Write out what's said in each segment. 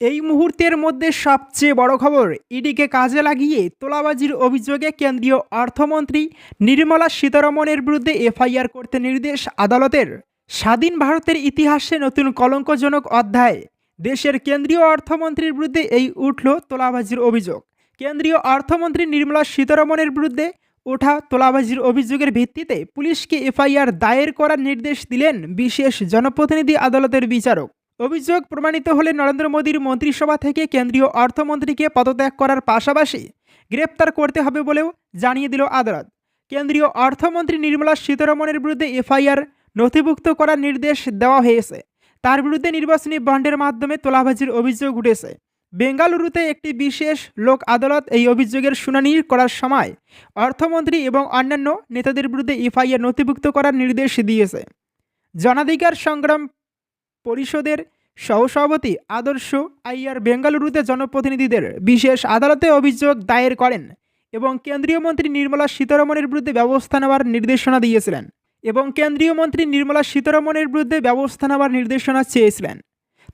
এই মুহূর্তের মধ্যে সবচেয়ে বড় খবর, ইডিকে কাজে লাগিয়ে তোলাবাজির অভিযোগে কেন্দ্রীয় অর্থমন্ত্রী নির্মলা সীতারমণের বিরুদ্ধে এফআইআর করতে নির্দেশ আদালতের। স্বাধীন ভারতের ইতিহাসে নতুন কলঙ্কজনক অধ্যায়। দেশের কেন্দ্রীয় অর্থমন্ত্রীর বিরুদ্ধে এই উঠল তোলাবাজির অভিযোগ। কেন্দ্রীয় অর্থমন্ত্রী নির্মলা সীতারমণের বিরুদ্ধে ওঠা তোলাবাজির অভিযোগের ভিত্তিতে পুলিশকে এফআইআর দায়ের করার নির্দেশ দিলেন বিশেষ জনপ্রতিনিধি আদালতের বিচারক। অভিযোগ প্রমাণিত হলে নরেন্দ্র মোদীর মন্ত্রিসভা থেকে কেন্দ্রীয় অর্থমন্ত্রীকে পদত্যাগ করার পাশাপাশি গ্রেপ্তার করতে হবে বলেও জানিয়ে দিল আদালত। কেন্দ্রীয় অর্থমন্ত্রী নির্মলা সীতারমণের বিরুদ্ধে এফআইআর নথিভুক্ত করার নির্দেশ দেওয়া হয়েছে। তার বিরুদ্ধে নির্বাচনী বন্ডের মাধ্যমে তোলাবাজির অভিযোগ উঠেছে। বেঙ্গালুরুতে একটি বিশেষ লোক আদালত এই অভিযোগের শুনানি করার সময় অর্থমন্ত্রী এবং অন্যান্য নেতাদের বিরুদ্ধে এফআইআর নথিভুক্ত করার নির্দেশ দিয়েছে। জনাধিকার সংগ্রাম পরিষদের সহসভাপতি আদর্শ আইয়ার বেঙ্গালুরুতে জনপ্রতিনিধিদের বিশেষ আদালতে অভিযোগ দায়ের করেন এবং কেন্দ্রীয় মন্ত্রী নির্মলা সীতারমণের বিরুদ্ধে ব্যবস্থা নেওয়ার নির্দেশনা দিয়েছিলেন এবং কেন্দ্রীয় মন্ত্রী নির্মলা সীতারমণের বিরুদ্ধে ব্যবস্থা নেওয়ার নির্দেশনা চেয়েছিলেন।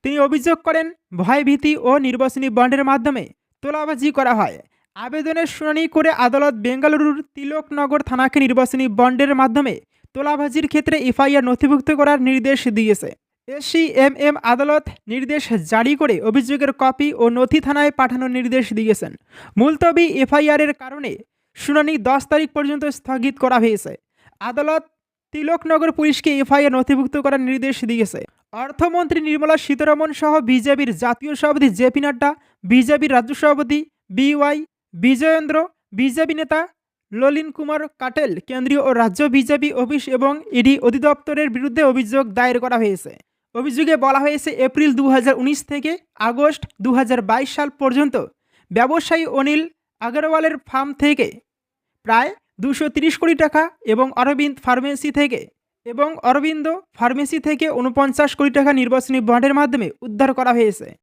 তিনি অভিযোগ করেন, ভয়ভীতি ও নির্বাচনী বন্ডের মাধ্যমে তোলাবাজি করা হয়। আবেদনের শুনানি করে আদালত বেঙ্গালুরুর তিলকনগর থানাকে নির্বাচনী বন্ডের মাধ্যমে তোলাবাজির ক্ষেত্রে এফআইআর নথিভুক্ত করার নির্দেশ দিয়েছে। এসিএমএম আদালত নির্দেশ জারি করে অভিযোগের কপি ও নথি থানায় পাঠানোর নির্দেশ দিয়েছেন। মুলতবি এফআইআরের কারণে শুনানি দশ তারিখ পর্যন্ত স্থগিত করা হয়েছে। আদালত তিলকনগর পুলিশকে এফআইআর নথিভুক্ত করার নির্দেশ দিয়েছে। অর্থমন্ত্রী নির্মলা সীতারমণ সহ বিজেপির জাতীয় সভাপতি জেপি নাড্ডা বিজেপির রাজ্য সভাপতি বিওয়াই বিজয়েন্দ্র, বিজেপি নেতা ললিন কুমার কাটেল, কেন্দ্রীয় ও রাজ্য বিজেপি অফিস এবং ইডি অধিদপ্তরের বিরুদ্ধে অভিযোগ দায়ের করা হয়েছে। অভিযোগে বলা হয়েছে, এপ্রিল দু হাজার উনিশ থেকে আগস্ট দু হাজার বাইশ সাল পর্যন্ত ব্যবসায়ী অনিল আগরওয়ালের ফার্ম থেকে প্রায় দুশো কোটি টাকা এবং অরবিন্দ ফার্মেসি থেকে এবং অরবিন্দ ফার্মেসি থেকে উনপঞ্চাশ কোটি টাকা নির্বাচনী বন্ডের মাধ্যমে উদ্ধার করা হয়েছে।